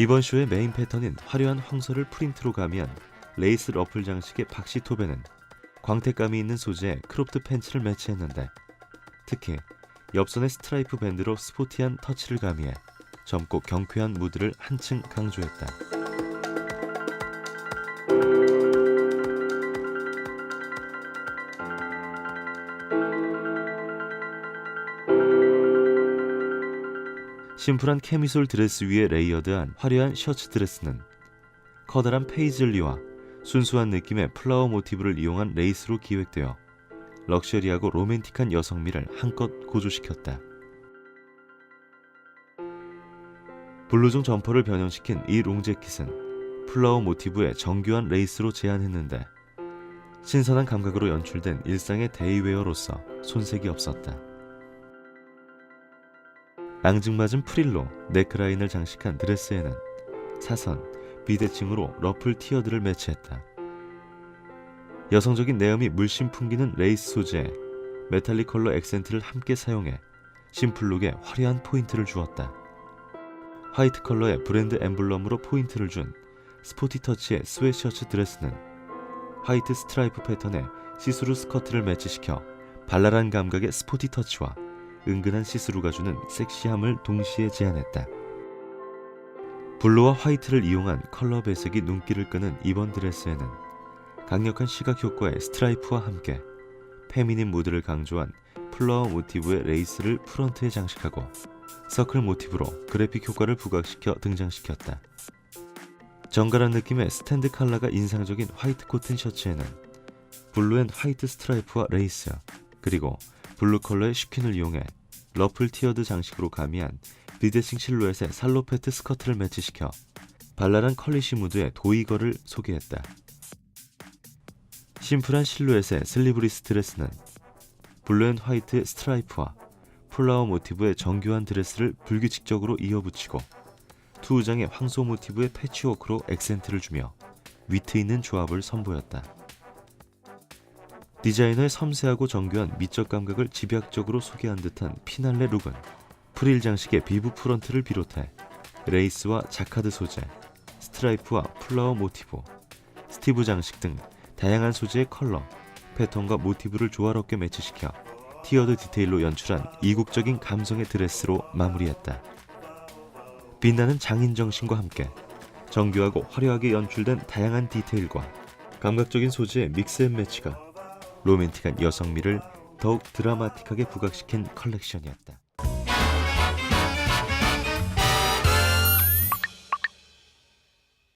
이번 쇼의 메인 패턴인 화려한 황소를 프린트로 가미한 레이스 러플 장식의 박시 토베는 광택감이 있는 소재의 크롭트 팬츠를 매치했는데 특히 옆선의 스트라이프 밴드로 스포티한 터치를 가미해 젊고 경쾌한 무드를 한층 강조했다. 심플한 캐미솔 드레스 위에 레이어드한 화려한 셔츠 드레스는 커다란 페이즐리와 순수한 느낌의 플라워 모티브를 이용한 레이스로 기획되어 럭셔리하고 로맨틱한 여성미를 한껏 고조시켰다. 블루종 점퍼를 변형시킨 이 롱재킷은 플라워 모티브의 정교한 레이스로 제안했는데 신선한 감각으로 연출된 일상의 데이웨어로서 손색이 없었다. 앙증맞은 프릴로 네크라인을 장식한 드레스에는 사선, 비대칭으로 러플 티어들을 매치했다. 여성적인 내음이 물씬 풍기는 레이스 소재에 메탈릭 컬러 액센트를 함께 사용해 심플룩에 화려한 포인트를 주었다. 화이트 컬러의 브랜드 엠블럼으로 포인트를 준 스포티 터치의 스웨셔츠 드레스는 화이트 스트라이프 패턴의 시스루 스커트를 매치시켜 발랄한 감각의 스포티 터치와 은근한 시스루가 주는 섹시함을 동시에 제안했다. 블루와 화이트를 이용한 컬러 배색이 눈길을 끄는 이번 드레스에는 강력한 시각 효과의 스트라이프와 함께 페미닌 무드를 강조한 플라워 모티브의 레이스를 프런트에 장식하고 서클 모티브로 그래픽 효과를 부각시켜 등장시켰다. 정갈한 느낌의 스탠드 컬러가 인상적인 화이트 코튼 셔츠에는 블루 앤 화이트 스트라이프와 레이스 그리고 블루 컬러의 쉬킨을 이용해 러플 티어드 장식으로 가미한 비데싱 실루엣의 살로페트 스커트를 매치시켜 발랄한 컬리시 무드의 도이거를 소개했다. 심플한 실루엣의 슬리브리스 드레스는 블루 앤 화이트 스트라이프와 플라워 모티브의 정교한 드레스를 불규칙적으로 이어붙이고 투우장의 황소 모티브의 패치워크로 액센트를 주며 위트 있는 조합을 선보였다. 디자이너의 섬세하고 정교한 미적 감각을 집약적으로 소개한 듯한 피날레 룩은 프릴 장식의 비브 프런트를 비롯해 레이스와 자카드 소재, 스트라이프와 플라워 모티브, 스티브 장식 등 다양한 소재의 컬러, 패턴과 모티브를 조화롭게 매치시켜 티어드 디테일로 연출한 이국적인 감성의 드레스로 마무리했다. 빛나는 장인 정신과 함께 정교하고 화려하게 연출된 다양한 디테일과 감각적인 소재의 믹스 앤 매치가 로맨틱한 여성미를 더욱 드라마틱하게 부각시킨 컬렉션이었다.